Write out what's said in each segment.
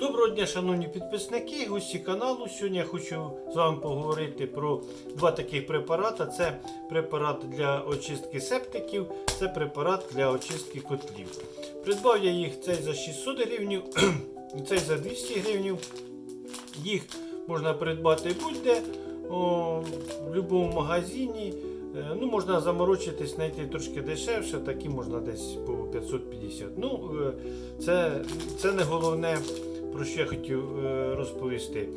Доброго дня, шановні підписники, гості каналу. Сьогодні я хочу з вами поговорити про два таких препарати. Це препарат для очистки септиків, це препарат для очистки котлів. Придбав я їх цей за 600 гривень, цей за 200 гривень. Їх можна придбати будь-де в будь-якому магазині. Е, Ну, можна заморочитись, знайти трошки дешевше, такі можна десь по 550. Ну, е, це, це не головне, про що я хотів е, розповісти.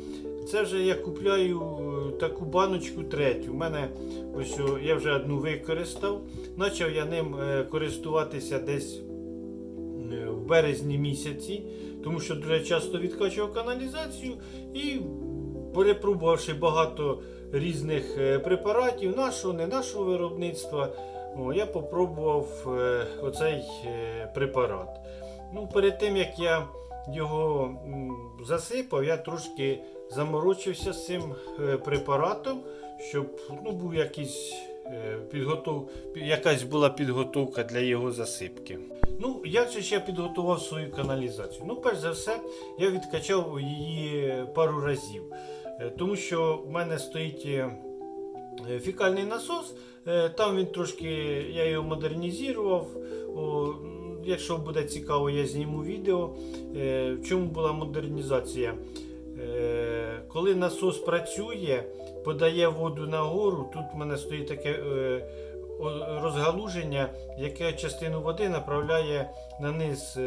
Це вже я купляю е, таку баночку третю. У мене ось я вже одну використав. Почав я ним е, користуватися десь в березні місяці, тому що дуже часто відкачував каналізацію і перепробувавши багато різних препаратів, нашого, не нашого виробництва, я попробував оцей препарат. Ну, перед тим як я його засипав, я трошки заморочився з цим е, препаратом, щоб ну, був якийсь. е, Підготов... Якась була підготовка для його засипки. Ну, як же ж я підготував свою каналізацію? Ну, перш за все, я відкачав її пару разів. Е, Тому що в мене стоїть фікальний насос, там він трошки, я його модернізував. Якщо буде цікаво, я зніму відео. Е, В чому була модернізація? Е, Коли насос працює, подає воду нагору, тут в мене стоїть таке е, розгалуження, яке частину води направляє на низ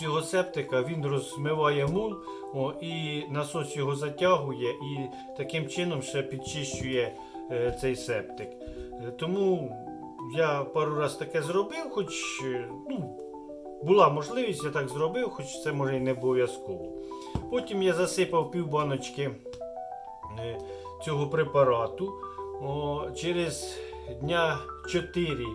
цього септика, він розмиває мул, і насос його затягує і таким чином ще підчищує цей септик. Тому я пару раз таке зробив, хоч е, ну, була можливість, я так зробив, хоч це може і не обов'язково. Потім я засипав півбаночки е, цього препарату. О, через дня 4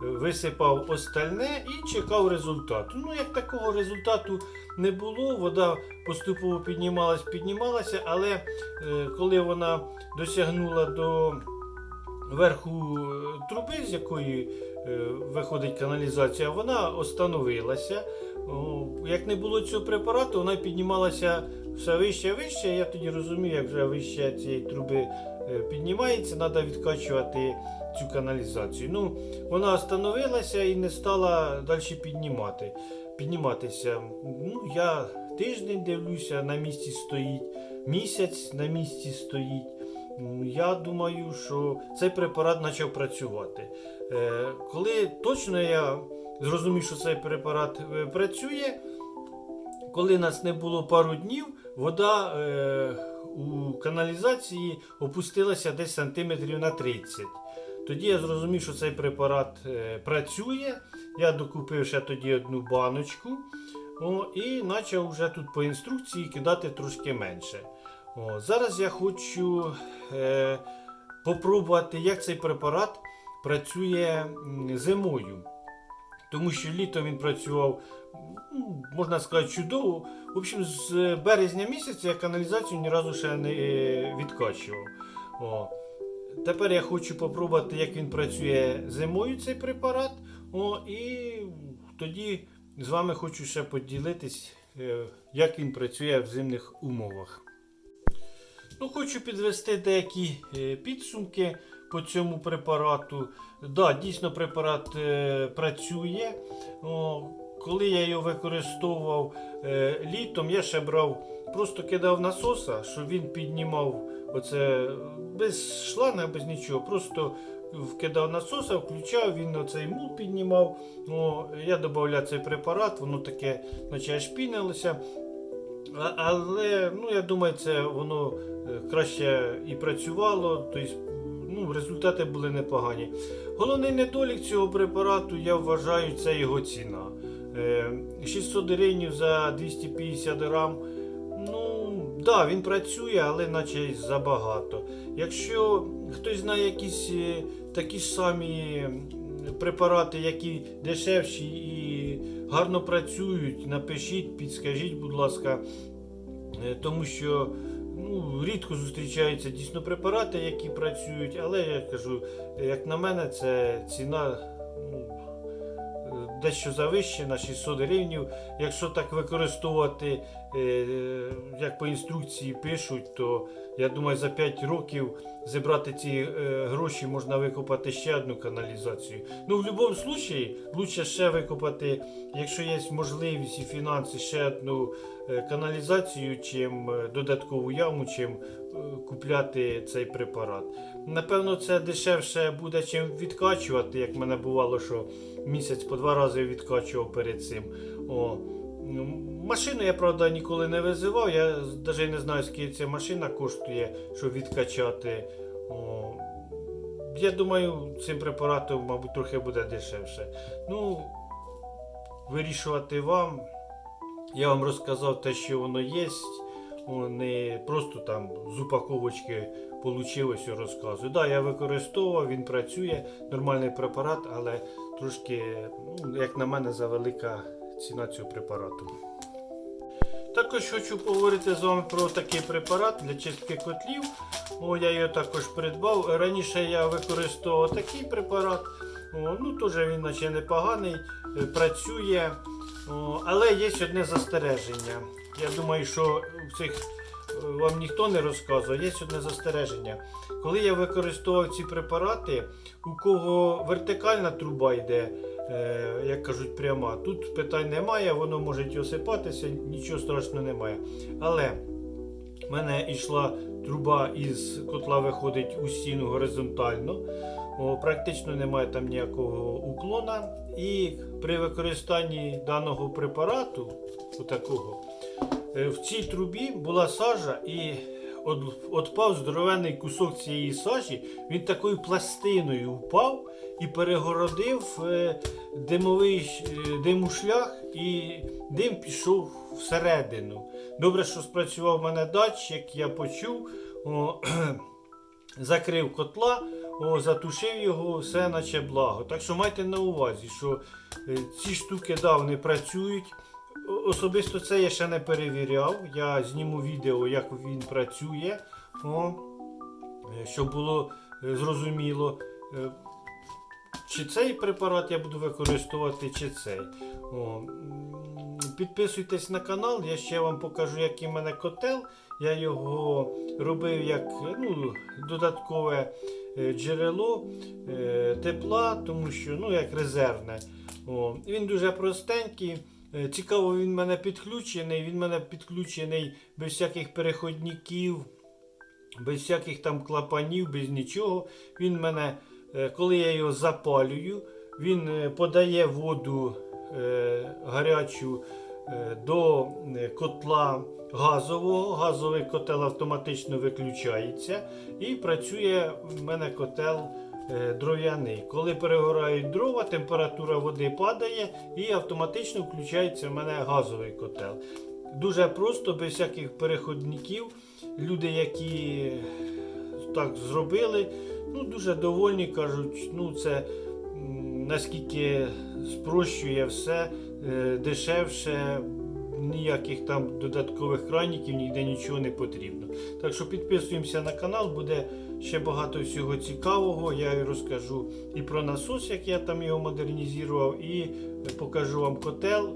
висипав остальне і чекав результату. Ну, як такого результату не було, вода поступово піднімалась, піднімалася, але е, коли вона досягнула до верху е, труби, з якої е, виходить каналізація, вона остановилася. Як не було цього препарату, вона піднімалася все вище і вище. Я тоді розумію, як вже вище цієї труби е, піднімається, треба відкачувати цю каналізацію. Ну, вона остановилася і не стала далі піднімати, підніматися. Ну, я тиждень дивлюся, на місці стоїть, місяць на місці стоїть. М, Я думаю, що цей препарат почав працювати. Е, Коли точно я зрозумів, що цей препарат е, працює, коли нас не було пару днів, вода е, у каналізації опустилася десь сантиметрів на 30. Тоді я зрозумів, що цей препарат працює. Я докупив ще тоді одну баночку о, і почав вже тут по інструкції кидати трошки менше. О, зараз я хочу е, попробувати, як цей препарат працює зимою. Тому що літом він працював, можна сказати, чудово. В общем, з березня місяця я каналізацію ні разу ще не е, відкачував. О. Тепер я хочу попробувати, як він працює зимою цей препарат. О, і тоді з вами хочу ще поділитись, е, як він працює в зимних умовах. Ну, хочу підвести деякі е, підсумки по цьому препарату. Да, дійсно препарат е, працює. Коли я його використовував е, літом, я ще брав, просто кидав насоса, щоб він піднімав оце без шланга, без нічого. Просто вкидав насоса, включав, він оцей мул піднімав. О, я додавав цей препарат, воно таке, наче аж пінилося. Але ну, я думаю, це воно е, краще і працювало, тобто ну, результати були непогані. Головний недолік цього препарату, я вважаю, це його ціна. Е, 600 гривень за 250 грам. Ну, да, він працює, але наче забагато. Якщо хтось знає якісь е, такі ж самі препарати, які дешевші і гарно працюють, напишіть, підскажіть, будь ласка. Е, Тому що ну, рідко зустрічаються дійсно препарати, які працюють, але я кажу, як на мене, це ціна ну, дещо завищена, 600 гривнів. Якщо так використовувати, е, як по інструкції пишуть, то я думаю, за 5 років зібрати ці е, гроші можна викопати ще одну каналізацію. Ну, в будь-якому випадку, краще ще викопати, якщо є можливість і фінанси, ще одну е, каналізацію, чим е, додаткову яму, чим е, купляти цей препарат. Напевно, це дешевше буде, чим відкачувати, як в мене бувало, що місяць по два рази відкачував перед цим. О. Ну, Машину я, правда, ніколи не визивав. Я навіть не знаю, скільки ця машина коштує, щоб відкачати. О. Я думаю, цим препаратом, мабуть, трохи буде дешевше. Ну, вирішувати вам. Я вам розказав те, що воно є. Не просто там з упаковочки получилось і розказую. Да, я використовував, він працює, нормальний препарат, але трошки, ну, як на мене, завелика ціна цього препарату. Також хочу поговорити з вами про такий препарат для чистки котлів. О, я його також придбав. Раніше я використовував такий препарат. О, ну, теж він наче непоганий, е, працює. О, але є одне застереження. Я думаю, що в цих е, вам ніхто не розказує, є одне застереження. Коли я використовував ці препарати, у кого вертикальна труба йде, як кажуть, пряма, тут питань немає, воно може й осипатися, нічого страшного немає. Але в мене йшла труба із котла виходить у стіну горизонтально. О, практично немає там ніякого уклона. І при використанні даного препарату, отакого, е, в цій трубі була сажа і отпав здоровенний кусок цієї сажі. Він такою пластиною впав і перегородив е, димовий е, і дим пішов всередину. Добре, що спрацював в мене датчик, я почув, о, закрив котла, о, затушив його, все наче благо. Так що майте на увазі, що е, ці штуки да, вони працюють. Особисто це я ще не перевіряв. Я зніму відео, як він працює, о, щоб було е, зрозуміло. е, Чи цей препарат я буду використовувати, чи цей. О, підписуйтесь на канал, я ще вам покажу, який в мене котел. Я його робив як ну, додаткове е, джерело тепла, тому що ну, як резервне. О, він дуже простенький. Е, Цікаво, він мене підключений. Він мене підключений без всяких переходників, без всяких там клапанів, без нічого. Він мене, е, коли я його запалюю, він е, подає воду гарячу до котла газового. Газовий котел автоматично виключається і працює в мене котел дров'яний. Коли перегорають дрова, температура води падає і автоматично включається в мене газовий котел. Дуже просто, без всяких переходників. Люди, які так зробили, ну дуже довольні, кажуть, ну це наскільки спрощує все, е, дешевше, ніяких там додаткових краніків, ніде нічого не потрібно. Так що підписуємося на канал, буде ще багато всього цікавого. Я розкажу і про насос, як я там його модернізував, і покажу вам котел,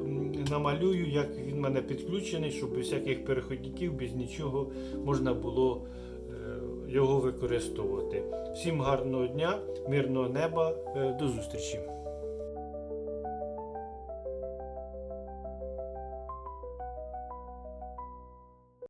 намалюю, як він в мене підключений, щоб без всяких переходників, без нічого можна було е, його використовувати. Всім гарного дня, мирного неба, е, до зустрічі!